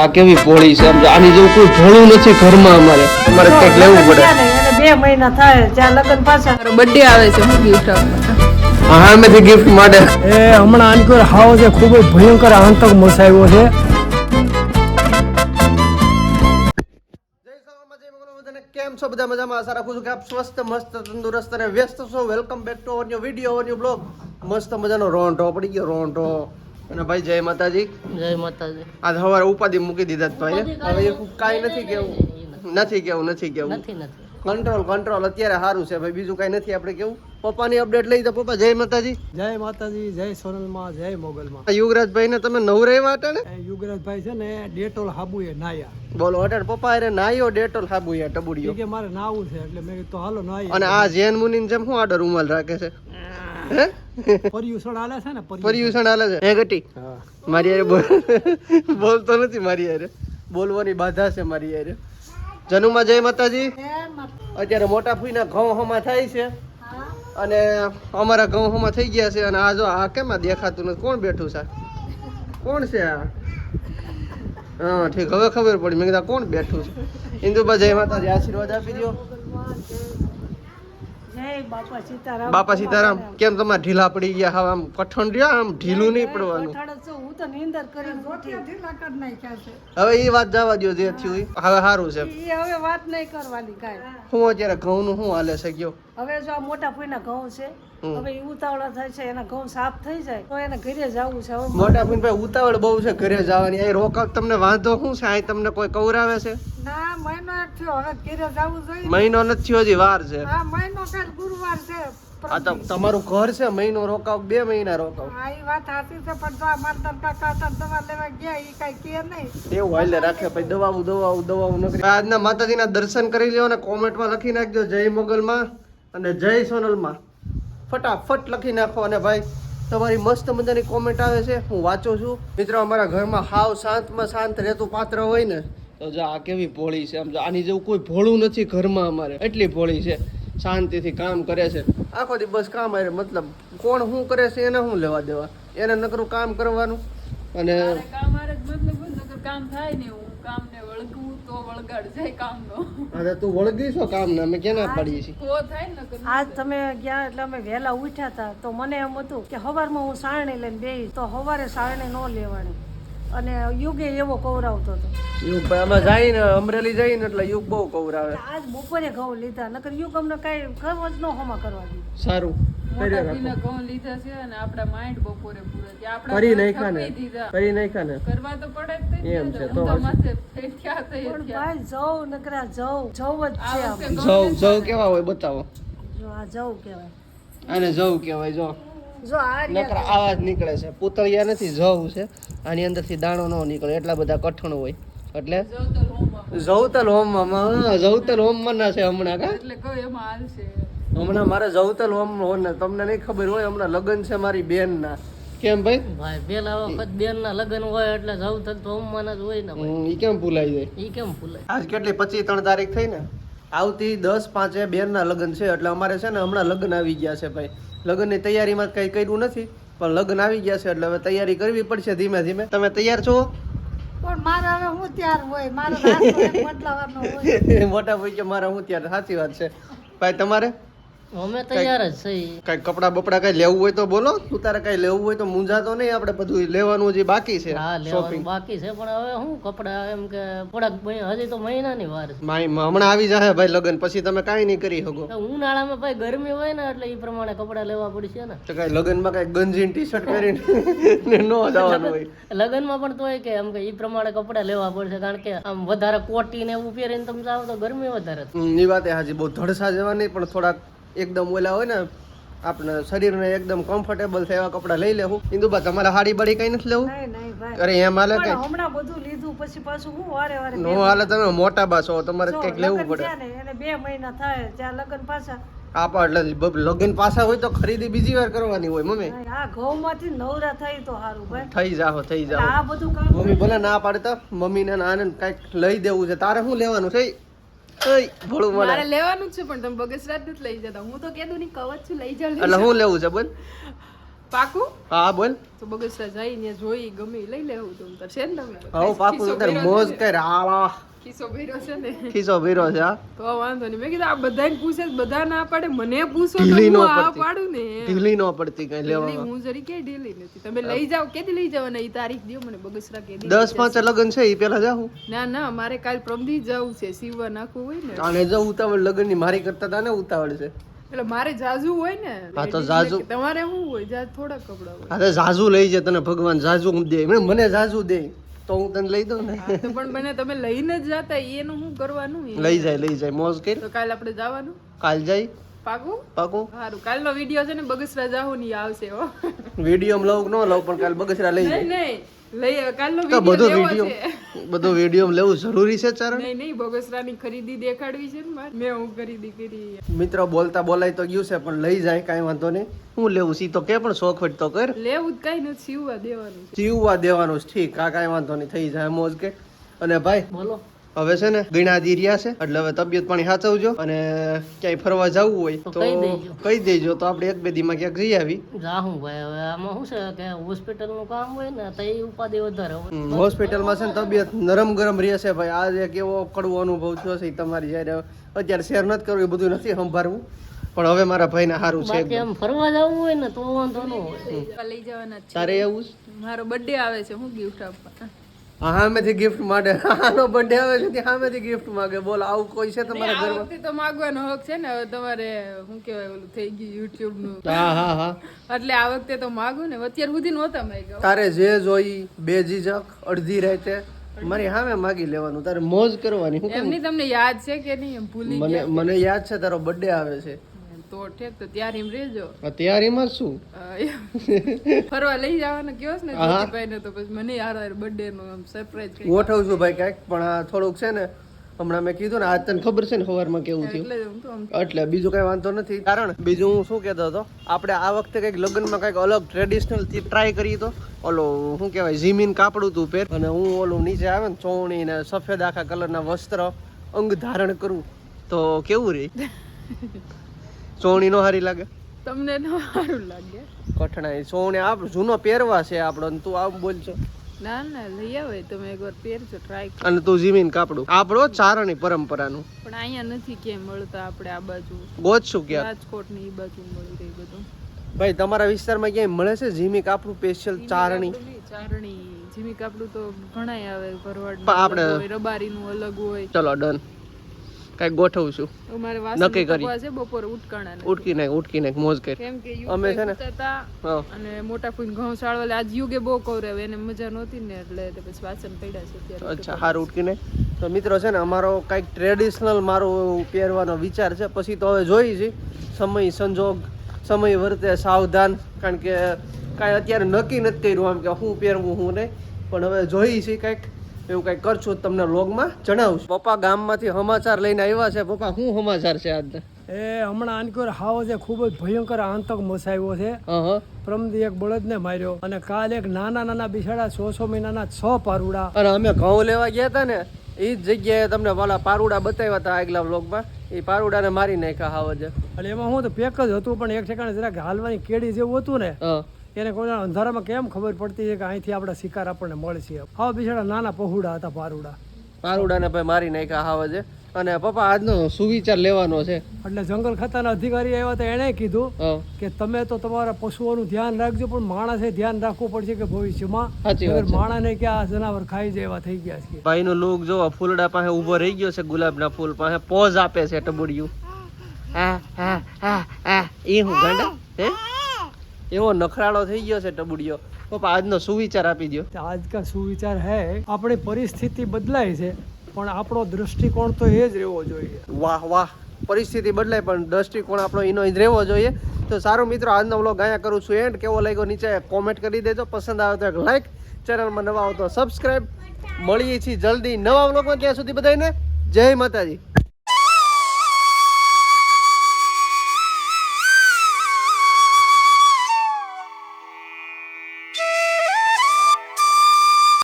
આ કેવી પોળી છે? આની જેવું કોઈ ભોળું નથી ઘરમાં અમારે. અમારે કંઈક લેવું પડે. બે મહિના થાય ત્યાં લગ્ન પાછા. બર્થડે આવે છે હું ગિફ્ટ આપવા ગિફ્ટ માટે. એ હમણાં આનકોર હાવ જે ખૂબ જ ભયંકર આતંક મચાવ્યો છે. કેમ છો? બધા મજામાં? આશા રાખું છું કે આપ સ્વસ્થ મસ્ત તંદુરસ્ત અને વ્યસ્ત છો. Welcome back to our new video our new blog મસ્ત મજાનો રોંઢો પડી ગયો રોંઢો. અને ભાઈ જય માતાજી. જય માતાજી. આ સવારે ઉપાધિ મૂકી દીધા ભાઈ હવે એ કાંઈ નથી કેવું. નથી કેવું નથી કેવું. નથી નથી. કંટ્રોલ કંટ્રોલ અત્યારે સારું છે ભાઈ બીજું કાંઈ નથી આપણે કેવું. પપ્પાની અપડેટ લઈ તો પપ્પા જય માતાજી. જય માતાજી જય સોનલમાં જય મોગલમાં. યુવરાજભાઈ ને તમે નવ રહેવા હતા ને? એ યુગરાજભાઈ છે ને ડેટોલ હાબુ એ નાયા. બોલો અટાણ પપ્પા અરે નાયો ડેટોલ હાબુ એ ટબુડિયો. કે મારે નાવું છે એટલે મેં તો હાલો નાય અને આ જૈન મુનિન જેમ શું આડર ઉમલ રાખે છે? હે પર્યુષણ આલે છે ને પર્યુષણ. આલે હાલે છે. હે ગટી? મારી યારે બોલતો નથી મારી યારે બોલવાની બાધા છે મારી યારે જનુમાં જય માતાજી. અત્યારે મોટા ફૂઈના ઘઉં હોમાં થાય છે. અને અમારા ઘઉં હોમાં થઈ ગયા છે અને આ જો આ કેમ દેખાતું નથી? કોણ બેઠું છે? કોણ છે આ? હા ઠીક. હવે ખબર પડી. મેં કીધા કોણ બેઠું છે? ઇન્દુબા જય માતાજી આશીર્વાદ આપી દો બાપા સીતારામ કેમ તમારે ઢીલા પડી ગયા? હવે આમ કઠણ રહ્યા આમ ઢીલું નહીં પડવાનું. તો નીંદર કરીને ઉઠી. ઢીલા કરી નાખ્યા છે. હવે એ વાત જવા દો જે થયું હવે સારું છે. એ હવે વાત નહીં કરવાની કાંઈ. હું અત્યારે ઘઉં નું શું હાલે છે ગયો? હવે જો આ મોટા ફૂઈના ઘઉં છે હવે ઈ ઉતાવળા થાય છે એના ઘઉં સાફ થઈ જાય તો એને ઘરે જવું છે હવે. મોટા ફૂન ભાઈ ઉતાવળ બહુ છે ઘરે જવાની. અહીં રોકાવ તમને વાંધો શું છે? અહીં તમને કોઈ કવરાવે છે? ના મહિનો એક થયો. હવે ઘરે જવું જોઈએ. મહિનો નથી થયો હજી વાર છે. આ મહિનો કાલ ગુરુવાર છે. આ તો તમારું ઘર છે મહિનો રોકાવ બે મહિના રોકાવ. હા એ વાત સાચી છે પણ તો અમાર કાકા હતા દવા લેવા ગયા ઈ કાંઈ કે નહીં. એવું હાલે રાખે પછી દવાઓ દવાવું દવાવું નકરી. આજના માતાજીના દર્શન કરી લ્યો અને કોમેન્ટમાં લખી નાખજો જય મોગલમાં અને જય સોનલમાં. ફટાફટ લખી નાખો અને ભાઈ તમારી મસ્ત મજાની કોમેન્ટ આવે છે હું વાંચું છું. મિત્રો અમારા ઘરમાં હાવ શાંતમાં શાંત રહેતું પાત્ર હોય ને તો જો આ કેવી ભોળી છે. આમ જો આની જેવું કોઈ ભોળું નથી ઘરમાં અમારે. એટલી ભોળી છે. શાંતિથી કામ કરે છે. આખો દી બસ કામ આવે મતલબ કોણ શું કરે છે એને શું લેવા દેવા? એને નકરું કામ કરવાનું? અને કામ થાય ને હું કામને વળગું તો વળગાડ જાય કામનો. અરે તું વળગી છો કામ ને અમે કેના પાડીએ છીએ? આજ તમે ગયા એટલે અમે વહેલા ઉઠ્યા હતા તો મને એમ હતું કે સવારમાં હું સારણી લઈને બેહી તો સવારે સારણી ન લેવાની. અને યુગે એવો કવરાવતો હતો. યુગ ભાઈ અમે જઈને અમરેલી જઈને એટલે યુગ બહુ કવરાવે. આજ બપોરે ઘઉં લીધા નકર યુગ અમને કાંઈ ખબર જ ન હોમા કરવા દે. સારું મોટા ઘઉં લીધા છે અને ઘઉં ને ને. ને. જવ નકરા જવ જવ જ આ છે આમ. વખતે ઘઉં જવ જવ કેવા હોય બતાવો. જો આ જવ કહેવાય આને જવ કહેવાય જો. જો આ નકર આવાજ નીકળે છે. પૂતળિયા નથી જવ છે. આની અંદરથી દાણો ન નીકળે એટલા બધા કઠણ હોય. એટલે. જવતલ હોમમાં જવતલ હોમમાં ના છે હમણાં કા? એટલે કહું એમાં હાલશે હમણાં મારે જવતલ હોમ ને તમને નહીં ખબર હોય હમણાં લગ્ન છે મારી બેન ના કેમ ભાઈ? ભાઈ પેલા વખત બેન ના લગ્ન હોય એટલે જવતલ તો હોમમાં જ હોય ને ભાઈ. ઈ કેમ ભૂલાઈ જાય? ઈ કેમ ભૂલાય? આજ કેટલી પચીસ ત્રણ તારીખ થઈ ને? આવતી દસ પાંચે બેનના લગ્ન છે એટલે અમારે છે ને હમણાં લગ્ન આવી ગયા છે ભાઈ. લગ્નની તૈયારીમાં કંઈ કર્યું નથી પણ લગ્ન આવી ગયા છે એટલે હવે તૈયારી કરવી પડશે ધીમે ધીમે. તમે તૈયાર છો? પણ મારે હવે હું ત્યાર હોય? મારે મોટા ભાઈ કે મારા હું ત્યારે? સાચી વાત છે. ભાઈ, તમારે? અમે તૈયાર જ છીએ. કઈ કપડા બપડા કઈ લેવું હોય તો બોલો. તું તારે કઈ લેવું હોય તો મૂંઝાતો નહીં. આપણે બધું લેવાનું જે બાકી છે હા લેવાનું બાકી છે. પણ હવે હું કપડા એમ કે થોડાક હજી તો મહિનાની વાર છે. હમણાં આવી જાય ભાઈ લગન. પછી તમે કઈ નહીં કરી શકો. ઉનાળામાં ભાઈ ગરમી હોય ને એટલે એ પ્રમાણે કપડા લેવા પડશે ને. તો કઈ લગ્નમાં કઈ ગંજીન ટી શર્ટ પહેરીને ન જવાનું હોય. લગ્નમાં પણ તોય કે એમ કે ઈ પ્રમાણે કપડા લેવા પડશે. કારણ કે આમ વધારે કોટી ને એવું પહેરીને તમે જાવ તો ગરમી વધારે એ વાત હાજી બહુ ધડસા જવાની પણ થોડાક એકદમ ઓલા હોય ને આપણે શરીરને એકદમ કમ્ફર્ટેબલ થાય એવા કપડાં લઈ લેવું. ઇન્દુબા તમારે હાડી બાડી કઈ નથી લેવું? અરે એમ હાલે કઈ હમણાં બધું લીધું પછી પાછું હું વારે વારે નો હાલે તમે મોટા બા છો તમારે કંઈક લેવું પડે. એને બે મહિના થાય ત્યાં લગન પાછા. આપા એટલે લગન પાછા હોય તો ખરીદી બીજી વાર કરવાની હોય મમ્મી. આ ઘઉં માંથી નવરા થઈ તો સારું ભાઈ. થઈ જાઓ થઈ જાઓ આ બધું કામ મમ્મી ભલે ના પાડતા મમ્મીને ને આને કંઈક લઈ દેવું છે. તારે શું લેવાનું છે? ભોળું મારે લેવાનું છે પણ તમે બગસરાજ નથી લઈ જતા. હું તો કેદું ની કવચ છું લઈ જાઉં. એટલે હું લેવું છે બોલ. પાકું? હા બોલ. તો બગસરા જઈને જોઈ ગમે લઈ લેવું તો તાર છે ને તમે હવે પાકું ખિસ્સો મોજ કર આવા. ખિસ્સો ભર્યો છે ને? ખીસો ભીરો છે તો વાંધો નહીં. મેં કીધું આ બધાને પૂછે બધા ના પાડે. મને પૂછો તો હું આ પાડું ને ઢીલી નો પડતી કઈ હું જરી કે ઢીલી નથી. તમે લઈ જાવ કેદી લઈ જવાના ઈ તારીખ દયો મને બગસરા કેદી દસ પાંચ લગ્ન છે એ પેલા જાઉં. ના ના મારે કાલ પ્રમદી જવું છે સીવવા નાખવું હોય ને. આને જો ઉતાવળ લગ્નની મારી કરતા તાને ઉતાવળ છે. એટલે મારે જાજુ હોય ને હા તો જાજુ. તમારે શું હોય જાજ થોડા કપડા હોય. અરે ઝાઝુ લઈ જાય તને ભગવાન જાજુ દે મને જાજુ દે તો હું તને લઈ દઉં ને. પણ મને તમે લઈને જ જાતા એનું શું કરવાનું લઈ જાય લઈ જાય મોજ કરી. તો કાલ આપણે જવાનું? કાલ જાય પાકું? પાકું. સારું કાલનો વીડિયો છે ને બગસરા જાહુ ની આવશે હો. વીડિયો લઉં ન લઉં પણ કાલ બગસરા લઈ જાય. નહીં. બધો વીડિયો બધો વીડિયો લેવું જરૂરી છે ચરણ? નહીં નહીં બગસરાની ખરીદી દેખાડવી છે ને મેં હું ખરીદી કરી. મિત્રો બોલતા બોલાય તો ગયું છે પણ લઈ જાય કાંઈ વાંધો નહીં. હું લેવું સી તો કે પણ શોખવટ તો કર. લેવું જ કઈ નથી સીવવા દેવાનું સીવવા જીવવા દેવાનું ઠીક આ કાંઈ વાંધો નહીં થઈ જાય મોજ કે. અને ભાઈ બોલો. હવે છે ને ગણાદી રહ્યા છે એટલે હવે તબિયત પાણી સાચવજો અને ક્યાંય ફરવા જવું હોય તો કહી દેજો. તો આપણે એક બે દીમાં ક્યાંક જઈ આવી. જાહું ભાઈ હવે આમાં શું છે કે હોસ્પિટલનું કામ હોય ને તો એ ઉપાધિ વધારે હોય. હોસ્પિટલમાં છે ને તબિયત નરમ ગરમ રહેશે ભાઈ. આજે કેવો કડવો અનુભવ થયો છે તમારી જયારે અત્યારે શેર નથી કરવું એ બધું નથી સંભાળવું. પણ હવે મારા ભાઈને સારું છે એમ ફરવા જવું હોય ને તો વાંધો ન હોય. લઈ જવાના તારે એવું મારો બર્થડે આવે છે હું ગિફ્ટ આપવા. હા સામેથી ગિફ્ટ માટે આનો બર્થડે આવે છે ત્યાં હામેથી ગિફ્ટ માંગે. બોલ આવું કોઈ છે તમારા ઘરમાં? તો માગવાનો હક છે ને. હવે તમારે શું કહેવાય ઓલું થઈ ગયું યુટ્યુબનું હા હા હા. એટલે આ વખતે તો માગું ને. અત્યાર સુધી નહોતા માગ્યા. તારે જે જોઈ બે જીજક અડધી રાતે મારી સામે માગી લેવાનું. તારે મોજ કરવાની? એમની તમને યાદ છે કે નહીં? એમ ભૂલી મને મને યાદ છે તારો બર્થડે આવે છે. તો ઠેક તો ત્યારે એમ રહેજો તૈયારીમાં જ શું? ફરવા લઈ જવાના કયો ને. ને તો પછી મને યાર બર્થડે નું સરપ્રાઈઝ ગોઠવું ભાઈ કાંઈક પણ આ થોડુંક છે ને હમણાં મેં કીધું ને આજ તને ખબર છે ને સવારમાં કેવું થયું? એટલે હું તો આમ એટલે બીજું કઈ વાંધો નથી. કારણ બીજું હું શું કહેતો હતો? આપણે આ વખતે કંઈક લગ્નમાં કંઈક અલગ ટ્રેડિશનલથી ટ્રાય કરી તો? ઓલો શું કહેવાય જીમીન કાપડું તું પહેર. અને હું ઓલું નીચે આવે ને ચોણી ને સફેદ આખા કલરના વસ્ત્ર અંગ ધારણ કરું. તો કેવું રે? ચોણી નો હારી લાગે? તમને નો સારું લાગે. કઠણાઈ. ચોણી આપ જૂનો પહેરવા છે આપણો ને તું આવું બોલશો ના ના લઈ આવે તમે એકવાર પહેરજો ટ્રાય અને તું જીમીન કાપડું. આપણો ચારણી પરંપરાનું. પણ અહીંયા નથી કે મળતા આપણે આ બાજુ. ગોતશું કે રાજકોટની બાજુ મળી રહી બધું. ભાઈ તમારા વિસ્તારમાં ક્યાંય મળે છે જીમી કાપડું સ્પેશિયલ ચારણી? ચારણી. જીમી કાપડું તો ઘણાય આવે ભરવાડ પણ આપણે- રબારી નું અલગ હોય. ચલો ડન કંઈક ગોઠવું છું અમારે નક્કી કરી. બપોર ઉટકાણા ઉટકી નાખ ઉટકી નાખ મોજ કરી. અમે છે ને- અને મોટા ફૂલ ઘઉં સાળવા આજ યુગે બહુ કવરાવે એને મજા નહોતી ને એટલે પછી વાસણ પડ્યા છે અચ્છા હાર ઉટકી નાખ. તો મિત્રો છે ને અમારો કંઈક ટ્રેડિશનલ મારો પહેરવાનો વિચાર છે. પછી તો હવે જોઈ છે. સમય સંજોગ સમય વર્તે સાવધાન. કારણ કે કાંઈ અત્યારે નક્કી નથી કર્યું આમ કે હું પહેરવું હું નહીં. પણ હવે જોઈ છે કંઈક એવું કંઈક કરશું તમને વ્લોગમાં જણાવશું. પપ્પા ગામમાંથી સમાચાર લઈને આવ્યા છે. પપ્પા શું સમાચાર છે આજના? એ હમણાં આનકોર હાવો છે ખૂબ જ ભયંકર આતંક મસાવ્યો છે. પ્રમદી એક બળદને માર્યો અને કાલ એક નાના નાના બિસાડા સો સો મહિનાના છ પારુડા. અને અમે ઘઉં લેવા ગયા હતા ને એ જ જગ્યાએ તમને વાલા પારુડા બતાવ્યા હતા આગલા વ્લોગમાં. એ પારુડાને મારી નાખ્યા હાવજે અને એમાં હું તો પેક જ હતું પણ એક ઠેકાણે જરાક હાલવાની કેડી જેવું હતું ને એને કોઈ અંધારામાં કેમ ખબર પડતી છે કે અહીંથી આપણા શિકાર આપણને મળે છે? હા બિચારા નાના પહુડા હતા પારુડા. પારુડાને ભાઈ મારી નાખ્યા હાવજે અને પપ્પા આજનો સુવિચાર લેવાનો છે. એટલે જંગલ ખાતાના અધિકારી આવ્યા તો એણે કીધું કે તમે તો તમારા પશુઓનું ધ્યાન રાખજો પણ માણસે ધ્યાન રાખવું પડશે કે ભવિષ્યમાં? માણસને કે આ જનાવર ખાઈ જાય એવા થઈ ગયા છે. ભાઈનો લોક જો ફૂલડા પાસે ઊભો રહી ગયો છે ગુલાબના ફૂલ પાસે પોઝ આપે છે ટબુડિયું. હા હા હા હા એ હું ગાંડા? હે? એવો નખરાળો થઈ ગયો છે ટબુડિયો. પપ્પા આજનો સુવિચાર આપી દો આજ કા સુવિચાર હે આપણી પરિસ્થિતિ બદલાય છે પણ આપણો દ્રષ્ટિકોણ તો એ જ રહેવો જોઈએ. વાહ વાહ પરિસ્થિતિ બદલાય પણ દ્રષ્ટિકોણ આપણો એનો જ રહેવો જોઈએ. તો સારું મિત્રો આજનો વ્લોગ અહીંયા કરું છું એન્ડ કેવો લાગ્યો નીચે કોમેન્ટ કરી દેજો. પસંદ આવે તો એક લાઈક ચેનલમાં નવા આવો તો સબસ્ક્રાઈબ મળીએ છીએ જલ્દી નવા વ્લોગમાં. ત્યાં સુધી બધાને જય માતાજી.